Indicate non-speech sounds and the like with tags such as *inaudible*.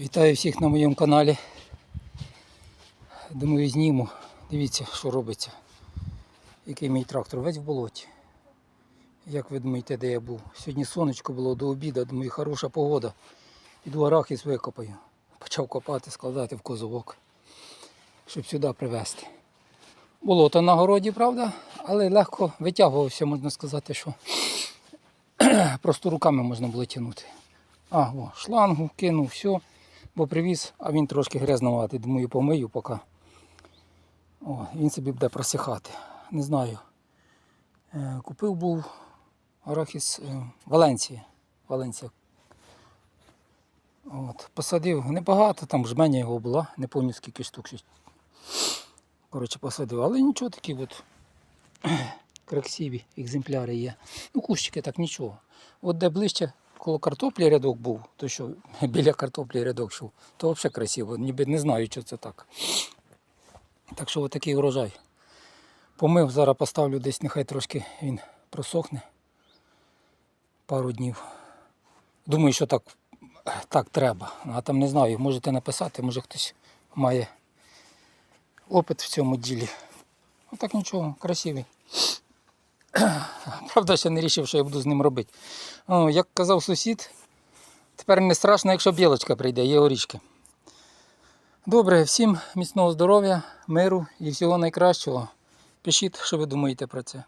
Вітаю всіх на моєму каналі. Думаю, зніму. Дивіться, що робиться. Який мій трактор весь в болоті. Як ви думаєте, де я був? Сьогодні сонечко було до обіду, думаю, хороша погода. Іду арахіс викопаю. Почав копати, складати в козовок, щоб сюди привезти. Болото на городі, правда, але легко витягувався, можна сказати, що *clears throat* просто руками можна було тягнути. А, о, шлангу кинув, все, бо привіз, а він трошки грязноватий, думаю, помию поки. О, він собі буде просихати. Не знаю. Е, купив був арахіс е, Валенція. Валенція. От, посадив небагато, там жменя його була, не пам'ятаю скільки штук. Коротше, посадив, але нічого такі от красиві екземпляри є. Ну, кущики так нічого. От де ближче коло картоплі рядок був, то що *laughs* біля картоплі рядок йшов, то взагалі красиво, ніби не знаю, що це так. Так що отакий урожай. Помив, зараз поставлю десь, нехай трошки він просохне пару днів. Думаю, що так, так треба. А там не знаю, можете написати, може хтось має опит в цьому ділі. Отак нічого, красивий. Правда, ще не рішив, що я буду з ним робити. О, як казав сусід, тепер не страшно, якщо білочка прийде, є орічки. Добре, всім міцного здоров'я, миру і всього найкращого. Пишіть, що ви думаєте про це.